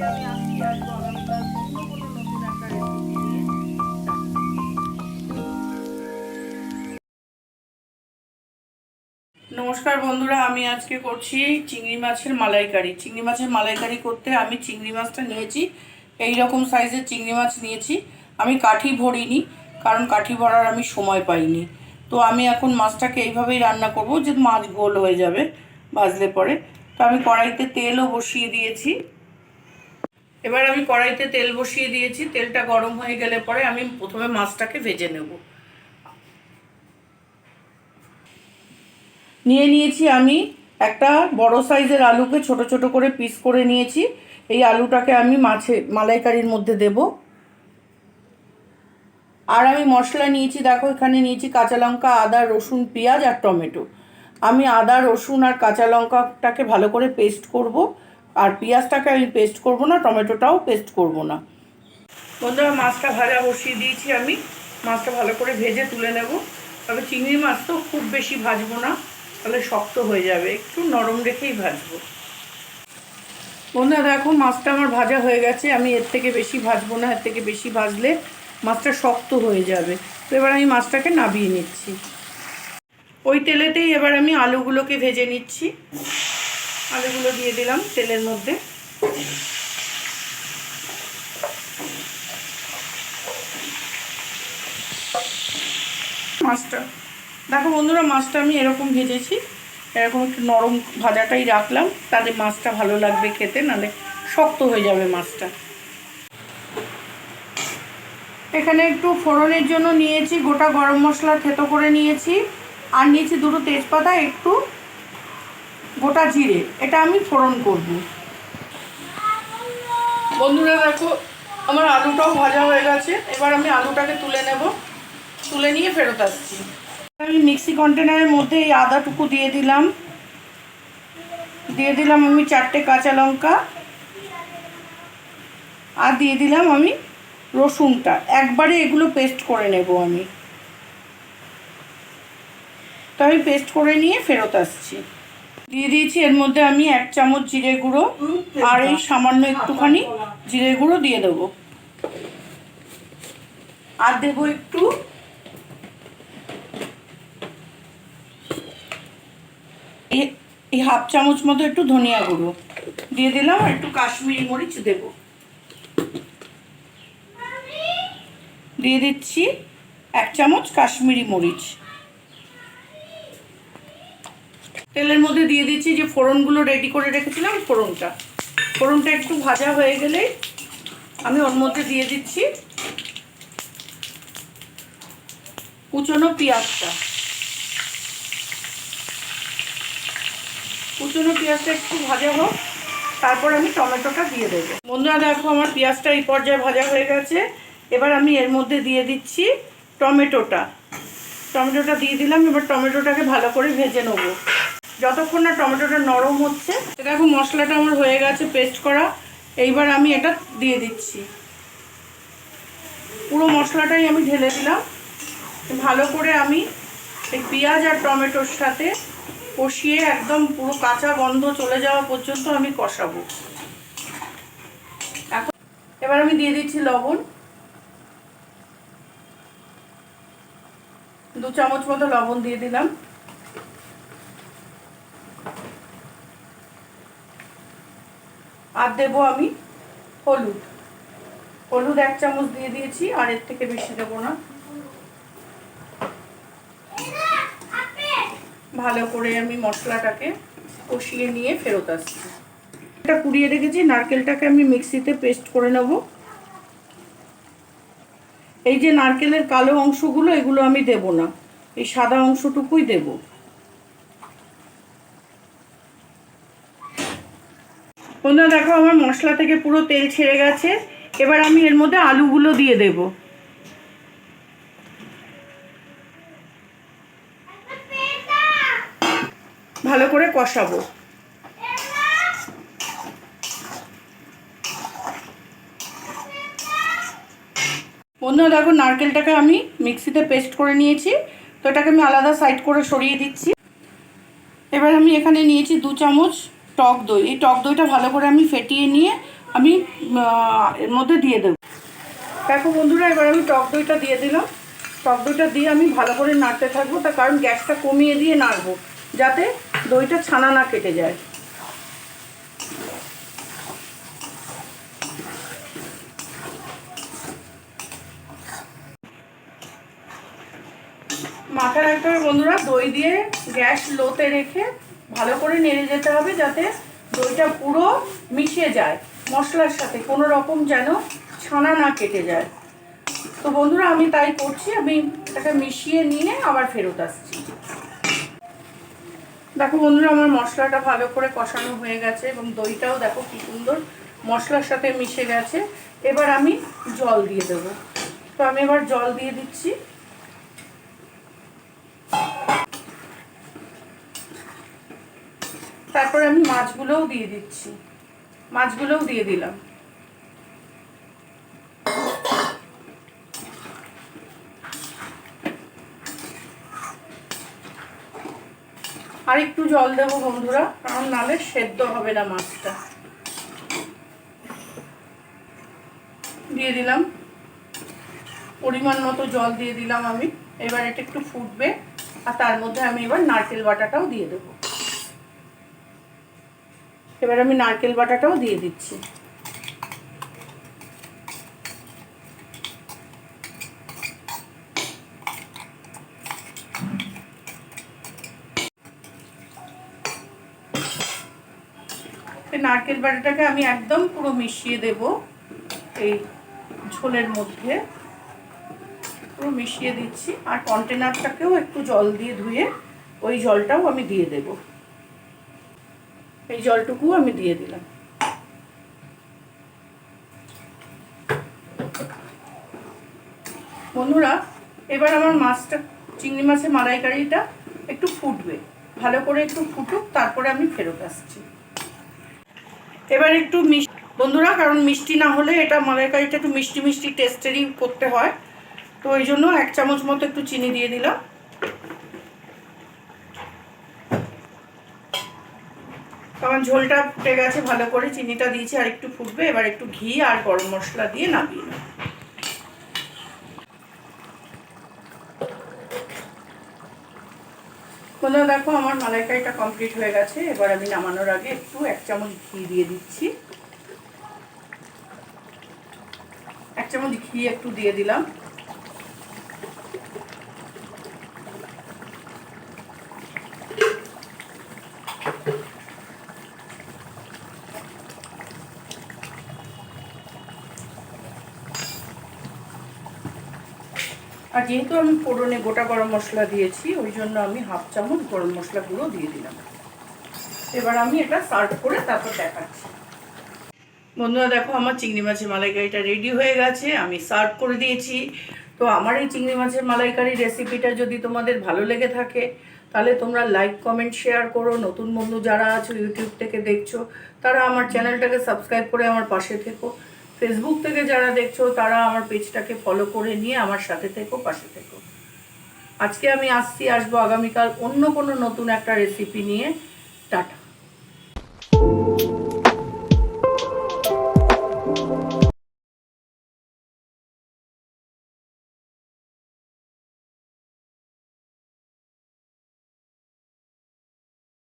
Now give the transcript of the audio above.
নমস্কার বন্ধুরা, আমি আজকে করছি চিংড়ি মাছের মালাইকারি। চিংড়ি মাছের মালাইকারি করতে আমি চিংড়ি মাছটা নিয়েছি এই রকম সাইজের চিংড়ি মাছ নিয়েছি। আমি কাঠি ভরিনি, কারণ কাঠি ভরার আমি সময় পাইনি। তো আমি এখন মাছটাকে এইভাবেই রান্না করব যে মাছ গোল হয়ে যাবে, ভাজলে পরে। তো আমি কড়াইতে তেলও বসিয়ে দিয়েছি। এবার আমি কড়াইতে তেল বসিয়ে দিয়েছি, তেলটা গরম হয়ে গেলে পরে আমি প্রথমে মাছটাকে ভেজে নেব। নিয়ে নিয়েছি আমি একটা বড় সাইজের আলুকে ছোট ছোট করে পিস করে নিয়েছি। এই আলুটাকে আমি মাছে, মালাইকারির মধ্যে দেব। আর আমি মশলা নিয়েছি, দেখো এখানে নিয়েছি কাঁচা লঙ্কা, আদা, রসুন, পেঁয়াজ আর টমেটো। আমি আদা, রসুন আর কাঁচা লঙ্কাটাকে ভালো করে পেস্ট করব। আর পেঁয়াজটাকে আমি পেস্ট করব না, টমেটোটাও পেস্ট করব না। বন্ধুরা, মাছটা ভাজা বসিয়ে দিয়েছি আমি। মাছটা ভালো করে ভেজে তুলে নেব। তবে চিংড়ি মাছ তো খুব বেশি ভাজবো না, তাহলে শক্ত হয়ে যাবে। একটু নরম রেখেই ভাজবো। বন্ধুরা, দেখো, মাছটা আমার ভাজা হয়ে গেছে। আমি এর থেকে বেশি ভাজবো না, এর থেকে বেশি ভাজলে মাছটা শক্ত হয়ে যাবে। তো এবার আমি মাছটাকে নাবিয়ে নিচ্ছি। ওই তেলেতেই এবার আমি আলুগুলোকে ভেজে নিচ্ছি। আলুগুলো দিয়ে দিলাম তেলের মধ্যে। মাছটা। দেখো বন্ধুরা, মাছটা আমি এরকম ভেজেছি। এরকম একটু নরম ভাজাটাই রাখলাম। তাহলে মাছটা ভালো লাগবে খেতে, নাহলে শক্ত হয়ে যাবে মাছটা। এখানে একটু ফোড়নের জন্য নিয়েছি, গোটা গরম মশলা থেতো করে নিয়েছি। আর নিয়েছি দুটো তেজপাতা, একটু গোটা জিরে এটা আমি ফোড়ন করব। বন্ধুরা দেখো আমার আলুটাও ভাজা হয়ে গেছে। এবার আমি আলুটাকে তুলে নেব। তুলে নিয়ে ফেরত আসছি। আমি মিক্সি কন্টেনারের মধ্যে এই আদাটুকু দিয়ে দিলাম। দিয়ে দিলাম আমি চারটে কাঁচা লঙ্কা। আর দিয়ে দিলাম আমি রসুনটা। একবারে এগুলো পেস্ট করে নেব আমি। তো আমি পেস্ট করে নিয়ে ফেরত আসছি। দিয়ে দিয়েছি। এর মধ্যে আমি এক চামচ জিরে গুঁড়ো আর এই সামান্য একটুখানি জিরে গুঁড়ো দিয়ে দেবো। আর দেবো একটু এই হাফ চামচ মতো একটু ধনিয়া গুঁড়ো দিয়ে দিলাম আর একটু কাশ্মীরি মরিচ দেব। দিয়ে দিচ্ছি এক চামচ কাশ্মীরি মরিচ। তেলের মধ্যে দিয়ে দিচ্ছি যে ফোড়নগুলো রেডি করে রেখেছিলাম ফোড়নটা। ফোড়নটা একটু ভাজা হয়ে গেলেই আমি ওর মধ্যে দিয়ে দিচ্ছি কুচনো পেঁয়াজটা। কুচনো পেঁয়াজটা একটু ভাজা হোক, তারপর আমি টমেটোটা দিয়ে দেবো। বন্ধুরা, দেখো আমার পেঁয়াজটা এই পর্যায়ে ভাজা হয়ে গেছে। এবার আমি এর মধ্যে দিয়ে দিচ্ছি টমেটোটা। টমেটোটা দিয়ে দিলাম, এবার টমেটোটাকে ভালো করে ভেজে নেব। যতক্ষণ না টমেটোটা নরম হচ্ছে দেখো মশলাটা আমার হয়ে গেছে পেস্ট করা। এইবার আমি এটা দিয়ে দিচ্ছি। পুরো মশলাটাই আমি ঢেলে দিলাম। ভালো করে আমি এই পেঁয়াজ আর টমেটোর সাথে কষিয়ে একদম পুরো কাঁচা গন্ধ চলে যাওয়া পর্যন্ত আমি কষাবো। এখন এবার আমি দিয়ে দিচ্ছি লবণ। দু চামচ মতো লবণ দিয়ে দিলাম। আর দেবো আমি হলুদ। হলুদ এক চামচ দিয়ে দিয়েছি, আর এর থেকে বেশি দেবো না। ভালো করে আমি মশলাটাকে কষিয়ে নিয়ে ফেরত আসছি। এটা কুড়িয়ে রেখেছি, নারকেলটাকে আমি মিক্সিতে পেস্ট করে নেব। এই যে নারকেলের কালো অংশগুলো, এগুলো আমি দেব না। এই সাদা অংশটুকুই দেব। বন্ধুরা, দেখো আমার মশলা থেকে পুরো তেল ছেড়ে গেছে। এবার আমি এর মধ্যে আলুগুলো দিয়ে দেবো। ভালো করে কষাবো। বন্ধুরা, দেখো নারকেলটাকে আমি মিক্সিতে পেস্ট করে নিয়েছি। তো এটাকে আমি আলাদা সাইড করে সরিয়ে দিচ্ছি। এবার আমি এখানে নিয়েছি দু চামচ টক দই। এই টক দইটা ভালো করে আমি ফেটিয়ে নিয়ে আমি এর মধ্যে দিয়ে দেবো। দেখো বন্ধুরা, এবার আমি টক দইটা দিয়ে দিলাম। টক দইটা দিয়ে আমি ভালো করে নাড়তে থাকব, তার কারণ গ্যাসটা কমিয়ে দিয়ে নাড়বো, যাতে দইটা ছানা না কেটে যায়। মাথা রাখতে হবে বন্ধুরা, দই দিয়ে গ্যাস লোতে রেখে ভালো করে নেড়ে যেতে হবে যাতে দইটা পুরো মিশে যায়, মশলার সাথে, কোনো রকম যেন ছানা না কেটে যায়। তো বন্ধুরা, আমি তাই করছি, আমি এটাকে মিশিয়ে নিয়ে আবার ফেরত আসছি। দেখো বন্ধুরা, আমার মশলাটা ভালো করে কষানো হয়ে গেছে এবং দইটাও দেখো কি সুন্দর মশলার সাথে মিশে গেছে। এবার আমি জল দিয়ে দেবো। তো আমি এবার জল দিয়ে দিচ্ছি। তারপরে আমি মাছগুলোও দিয়ে দিচ্ছি। মাছগুলোও দিয়ে দিলাম। আর একটু জল দেবো বন্ধুরা, কারণ নালে সেদ্ধ হবে না মাছটা। দিয়ে দিলাম। পরিমাণ মতো জল দিয়ে দিলাম আমি। এবার এটা একটু ফুটবে, আর তার মধ্যে আমি এবার নারকেল বাটাটাও দিয়ে দেবো। এবার আমি নারকেল বাটাটাও দিয়ে দিচ্ছি। নারকেল বাটাটাকে আমি একদম পুরো মিশিয়ে দেব এই ঝোলের মধ্যে। পুরো মিশিয়ে দিচ্ছি। আর কন্টেনারটাকেও একটু জল দিয়ে ধুয়ে ওই জলটাও আমি দিয়ে দেব। এই জলটুকু আমি দিয়ে দিলাম। বন্ধুরা, এবার আমার মাছটা, চিংড়ি মাছের মালাইকারিটা একটু ফুটবে। ভালো করে একটু ফুটুক, তারপরে আমি ফেরত আসছি। এবার একটু মিষ্টি বন্ধুরা, কারণ মিষ্টি না হলে এটা মালাইকারিটা একটু মিষ্টি মিষ্টি টেস্টেরই করতে হয়। তো ওই জন্য এক চামচ মতো একটু চিনি দিয়ে দিলাম। আমার ঝোলটা ফুটে গেছে, ভালো করে চিনিটা দিয়েছি, আর একটু ফুটবে, এবার একটু ঘি আর গরম মশলা দিয়ে নামিয়ে নেব। বন্ধুরা, দেখো আমার মালাইকারিটা কমপ্লিট হয়ে গেছে, এবার আমি নামানোর আগে একটু এক চামচ ঘি দিয়ে দিচ্ছি। এক চামচ ঘি একটু দিয়ে দিলাম। আর যেহেতু আমি ফোড়নে গোটা গরম মশলা দিয়েছি, ওই জন্য আমি হাফ চামচ গরম মশলা গুঁড়ো দিয়ে দিলাম। এবার আমি এটা সার্ভ করে তারপর দেখাচ্ছি। বন্ধুরা, দেখো আমার চিংড়ি মাছের মালাইকারিটা রেডি হয়ে গেছে, আমি সার্ভ করে দিয়েছি। তো আমার এই চিংড়ি মাছের মালাইকারি রেসিপিটা যদি তোমাদের ভালো লেগে থাকে, তাহলে তোমরা লাইক, কমেন্ট, শেয়ার করো। নতুন বন্ধু যারা আছো, ইউটিউব থেকে দেখছ, তারা আমার চ্যানেলটাকে সাবস্ক্রাইব করে আমার পাশে থেকো। ফেসবুক থেকে যারা দেখছ, তারা আমার পেজটাকে ফলো করে নিয়ে আমার সাথে থেকো, পাশে থেকো। আজকে আমি আসছি, আসব আগামীকাল অন্য কোনো নতুন একটা রেসিপি নিয়ে। টাটা।